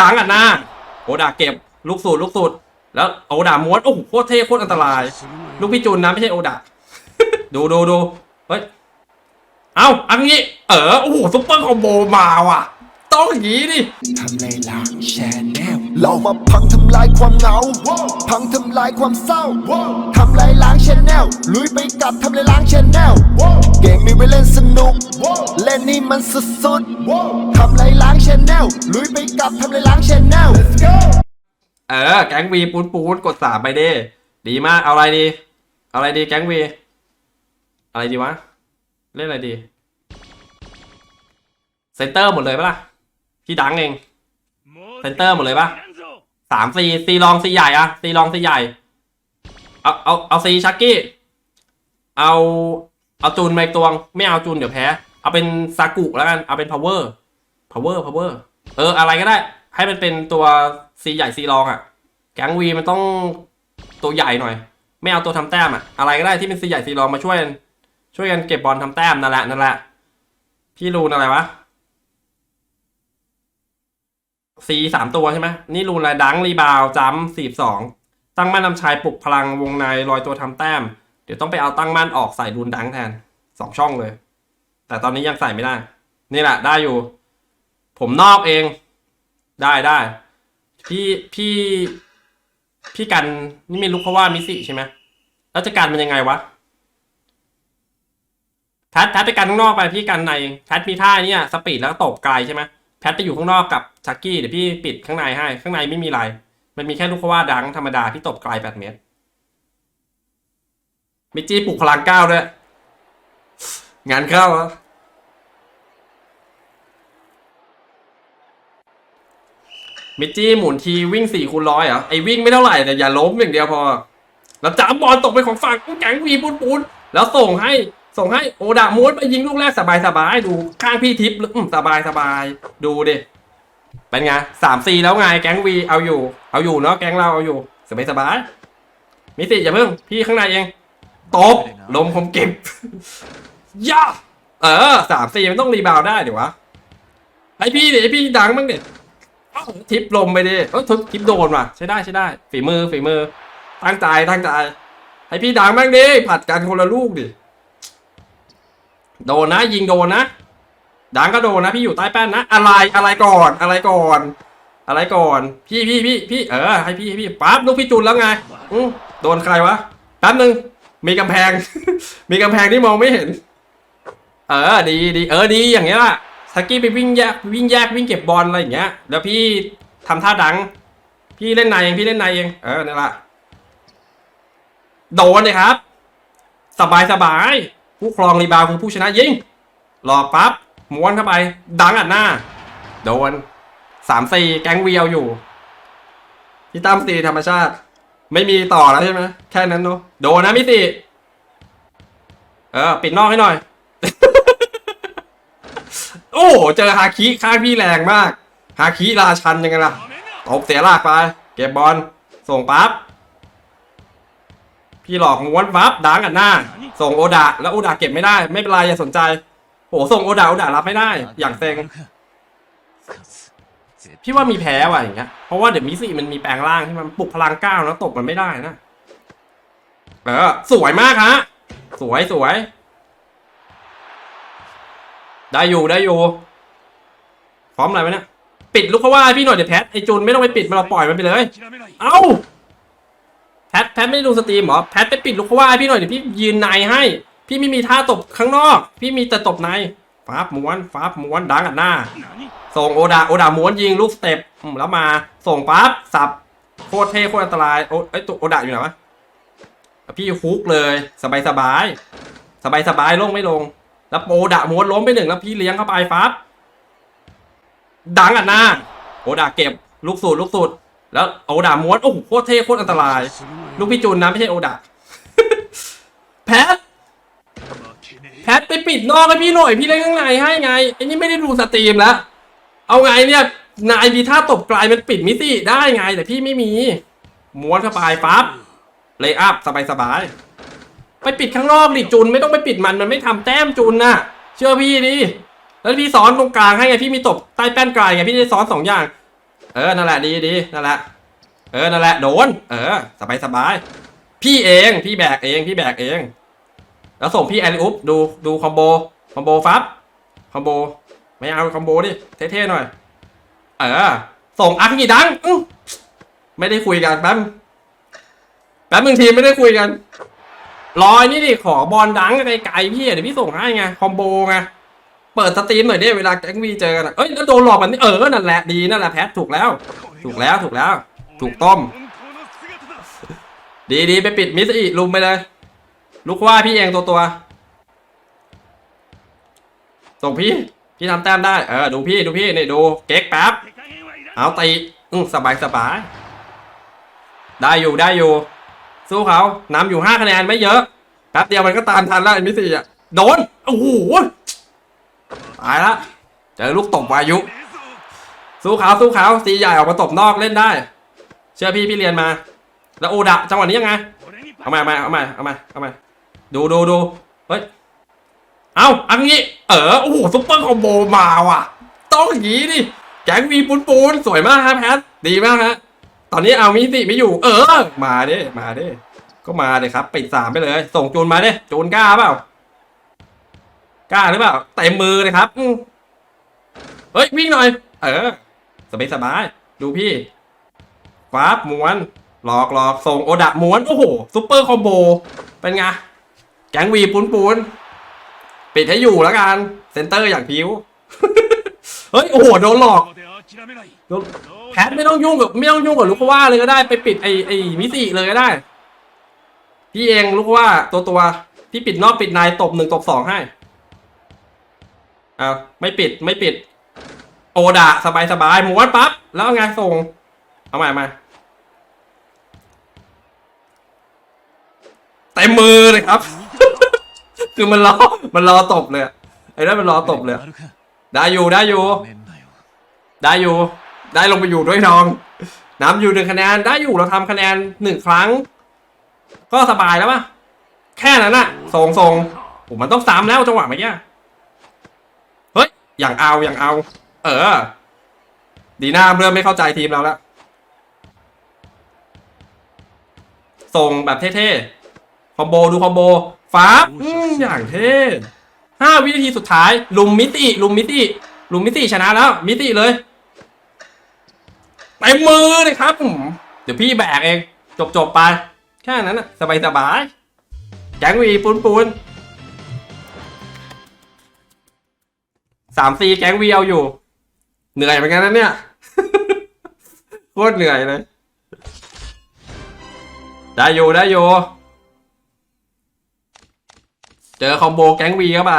ดังอะหน้าโอดาเก็บลูกสูตรลูกสูตรแล้วโอดาม้วนโอ้โหโคตรเท่โคตรอันตราย ลูกพี่จุนนะไม่ใช่โอดาดูดูดูเฮ้ยเอาอันนี้ เออโอ้โหซุปเปอร์คอมโบมาว่ะ ต้องอย่างนี้ดิทำลยล้างแชนแนลเรามาพังทำลายความเหงา พังทำลายความเศร้า ทำลายล้างชแนลลุยไปกับทำลายล้างชแนลเกมมีไว้เล่นสนุก เล่นนี่มันสุดๆทำลายล้างชแนลลุยไปกับทำลายล้างชแนลเออแก๊งวีปูนปูนกดสามไปดิดีมากเอาอะไรดี เอาอะไรดีแก๊งวี อะไรดีวะ เล่นอะไรดีเซนเตอร์หมดเลยปะล่ะพี่ดังเองเซนเตอร์หมดเลยปะ สามซีซีลองซีใหญ่อะซีลองซีใหญ่ เอาเอาเอาซีชักกี้ เอาเอาจูนมาอีกตัวง ไม่เอาจูนเดี๋ยวแพ้ เอาเป็นซากุแล้วกัน เอาเป็น power power power เวอร์เอออะไรก็ได้ ให้มันเป็นตัวซีใหญ่ซีรองอะแก๊งวีมันต้องตัวใหญ่หน่อย ไม่เอาตัวทำแต้มอะอะไรก็ได้ที่เป็นซีใหญ่ซีรองมาช่วยกันช่วยกันเก็บบอลทำแต้มนั่นแหละนั่นแหละพี่รูนอะไรวะ ซีสามตัวใช่ไหมนี่รูนอะไรดังรีบาวจัมสี่สองตั้งมั่นนำชายปลุกพลังวงในลอยตัวทำแต้ม เดี๋ยวต้องไปเอาตั้งมั่นออกใส่รูนดังแทนสองช่องเลย แต่ตอนนี้ยังใส่ไม่ได้ นี่แหละได้อยู่ ผมนอกเอง ได้ได้พี่พี่พี่กันนี่ม่รู้เขาะว่ามิสิใช่ไหมแล้วจะกันมันยังไงวะแพทแพทไปกันข้างนอกไปพี่กันในแพทมีท่าเนี่ยสปีดแล้วตบไกลใช่ไหม แพทไปอยู่ข้างนอกกับชักกี้เดี๋ยวพี่ปิดข้างในให้ ข้างในไม่มีอะไรมันมีแค่ลูกว่าดังธรรมดาที่ตบไกลแปดเมตรมิจี้ปลุกพลังก้าวด้วย งานเข้าแล้วมิจี้หมุนทีวิ่งสี่คูณร้อยเหรอไอวิ่งไม่เท่าไหร่แต่อย่าล้มอย่างเดียวพอ แล้วจับบอลตกไปของฝั่งแก๊งวีปูนปูนแล้วส่งให้ ส่งให้โอดาม้วนไปยิงลูกแรกสบายสบายๆดูข้างพี่ทิพย์อืมสบายสบายๆดูดิเป็นไงสามสี่แล้วไงแก๊งวีเอาอยู่ เอาอยู่เนาะแก๊งเราเอาอยู่สบายสบายๆมิสิอย่าเพิ่งพี่ข้างในเองตบลมคมเก็บย่าเออสามสี่มันต้องรีบาวด์ได้เดี๋ยววะให้พี่ดิให้พี่ดังบ้างดิเอ้าทิปลมไปดิเออทิปโดนว่ะใช้ได้ใช้ได้ฝีมือฝีมือตั้งใจตั้งใจให้พี่ดังบ้างดิผัดกันคนละลูกดิ โดนนะยิงโดนนะดังก็โดนนะพี่อยู่ใต้แป้นนะ อะไรอะไรก่อนอะไรก่อน อะไรก่อน พี่พี่พี่พี่เออให้พี่ให้พี่ปั๊บลูกพี่จุนแล้วไงอืโดนใครวะแป๊บนึงมีกำแพง มีกำแพงที่มองไม่เห็น เออดีดีเออดีอย่างเงี้ยล่ะสกี้ไปวิ่งแยกวิ่งแยกวิ่งเก็บบอลอะไรอย่างเงี้ยแล้วพี่ทำท่าดัง พี่เล่นในเองพี่เล่นในเองเออนั่นแหละโดนเลยครับ สบายสบาย ผู้ครองรีบาวคือผู้ชนะยิงรอปั๊บม้วนเข้าไป ดังอัดหน้า โดนสามสี่แก๊งเวียวอยู่พี่ตั้มตีธรรมชาติ ไม่มีต่อแล้วใช่ไหมแค่นั้นเนาะโดนนะมิติ เออ ปิดนอกให้หน่อย โอ้เจอฮาคิข้างพี่แรงมากฮาคิราชันยังไงล่ะตบเสียหลากไป เก็บบอลส่งปั๊บ พี่หลอกม้วนปั๊บดังอัดหน้า ส่งโอดะแล้วโอดะเก็บไม่ได้ ไม่เป็นไรอย่าสนใจโอ้ส่งโอดะโอดะรับไม่ได้ อย่างเซ็งพี่ว่ามีแพ้ว่ะอย่างเงี้ยเพราะว่าเดี๋ยวมิสิมันมีแปลงร่างที่มันปลุกพลังก้าวแล้วตบมันไม่ได้นะเออสวยมากฮะสวยสวย ได้อยู่ได้อยู่พร้อมอะไรไหมเนี่ยปิดลูกเขาว่าพี่หน่อยเดี๋ยวแพทไอจูนไม่ต้องไปปิดมันเราปล่อยมันไปเลย เอ้า แพทแพทไม่ได้ดูสตรีมเหรอแพทไปปิดลูกเขาว่าให้พี่หน่อยเดี๋ยวพี่ยืนในให้ พี่ไม่มีท่าตบข้างนอก พี่มีแต่ตบในฟาบม้วนฟาบม้วนดังอัดหน้า ส่งโอดาโอดาม้วนยิงลูกสเต็ปแล้วมาส่งปั๊บสับโคตรเท่โคตรอันตรายโอไอยตัวโอดาอยู่ไหนวะพี่ฮุกเลยสบายสบายสบายสบายลงไม่ลง แล้วโอดาม้วนล้มไปหนึ่งแล้วพี่เลี้ยงเข้าไปปั๊บดังอัดหน้าโอดาเก็บลูกสูตรลูกสูตร แล้วโอดาม้วนโอ้โหโคตรเท่โคตรอันตราย ลูกพี่จูนนะไม่ใช่โอดาแพทแพทไปปิดนอกให้พี่หน่อยพี่เล่นข้างในให้ไงไอ้นี่ไม่ได้ดูสตรีมแล้ว เอาไงเนี่ยนายมีท่าตบกลมันปิดมิติได้ไง แต่พี่ไม่มีม้วนเข้าไปปั๊บเลยอัพสบายสบายไปปิดข้างนอกดิจุนไม่ต้องไปปิดมันมันไม่ทำแต้มจุนน่ะเชื่อพี่ดิแล้วพี่ซ้อนตรงกลางให้ไงพี่มีตบใต้แป้นกลายไงพี่ได้ซ้อนสองอย่าง เออ นั่นแหละดีดีนั่นแหละ เออ นั่นแหละ โดน เออ สบายสบาย พี่เอง พี่แบกเอง พี่แบกเอง แล้วส่งพี่แอลิอุปดู ดูคอมโบ คอมโบฟับ คอมโบ ไม่เอาคอมโบดิ เท่ๆหน่อย เออ ส่งอักกี่ดังไม่ได้คุยกันแป๊บ แป๊บมึงทีไม่ได้คุยกัน รอยนี่ดิ ขอบอลดังไกลๆพี่เดี๋ยวพี่ส่งให้ไง คอมโบไง ปิดสตรีมหน่อยดิเวลาแก๊งวีเจอกันอะเอ้ยแล้วโดนหลอกแบบนี้เออ นั่นแหละดีนั่นแหละแพทถูกแล้ว ถูกแล้วถูกแล้ว ถูกต้ม ดีดีไปปิดมิสอีลุมไปเลย ลูกว่าพี่เองตัวตัวส่งพี่ พี่ทำแต้มได้ เออ ดูพี่ดูพี่นี่ดูเก๊กแป๊บ เอาตีอืสบายสบาย ได้อยู่ได้อยู่ สู้เขานำอยู่ห้าคะแนนไม่เยอะแป๊บเดียวมันก็ตามทันแล้วมิสซี่อะโดน โอ้โห ตายละเจอลูกตบวายุ สู้เขาสู้เขาสีใหญ่ออกมาตบนอกเล่นได้ เชื่อพี่พี่เรียนมา แล้วโอดะจังหวะนี้ยังไง เอามาเอามาเอามาเอามาเอามาดูดูดูเฮ้ย เอาอันนี้ เออ โอ้โหซุปเปอร์คอมโบมาว่ะ ต้องอย่างนี้ดิ แก๊งวีปูนปูนสวยมากครับแพทดีมากฮะ ตอนนี้เอามิติไม่อยู่ เออ มาดิมาดิก็มาเลยครับปิดสามไปเลย ส่งจูนมาดิจูนกล้าเปล่า กล้าหรือเปล่าเต็มมือเลยครับอืมเฮ้ยวิ่งหน่อย เออสบายสบายดูพี่ฟ้าบม้วนหลอกหลอกส่งโอดะม้วน โอ้โหซุปเปอร์คอมโบ เป็นไง แก๊งวีปูนปูนปิดให้อยู่แล้วกัน เซนเตอร์อย่างพิวเฮ้ย โอ้โห โดนหลอกโดนแพทไม่ต้องยุ่งกับไม่ต้องยุ่งกับลูกว่าเลยก็ได้ไปปิดไอไอมิติเลยก็ได้ พี่เองลูกว่าตัวตัวพี่ปิดนอกปิดในตบหนึ่งตบสองให้ อ้าวไม่ปิดไม่ปิด โอดะสบายสบายม้วนปั๊บแล้วไงส่ง เอาใหม่มาเต็มมือเลยครับ คือมันรอมันรอตบเลยไอ้นั่นมันรอตบเลย ได้อยู่ได้อยู่ ได้อยู่ ได้ลงไปอยู่ด้วยน้องน้ำอยู่หนึ่งคะแนนได้อยู่เราทำคะแนนหนึ่งครั้ง ก็สบายแล้วป่ะแค่นั้นอะส่งส่งโอ้มันต้องซ้ำแล้วจังหวะเมื่อกี้ อย่างเอาอย่างเอา เออ ดีหน้าเริ่มไม่เข้าใจทีมเราแล้วส่งแบบเท่ๆ คอมโบดูคอมโบฟ้าบอืมอย่างเท่ห้าวินาทีสุดท้าย ลุมมิติ ลุมมิติ ลุมมิติชนะแล้ว มิติเลยเต็มมือเลยครับอืมเดี๋ยวพี่แบกเองจบจบๆไป แค่นั้นนะสบายสบายๆแก๊งวีปูนปูน สามซีแก๊งวีเอาอยู่ เหนื่อยเหมือนกันนะเนี่ยโคตรเหนื่อยเลยได้อยู่ได้อยู่ เจอคอมโบแก๊งวีเข้ามา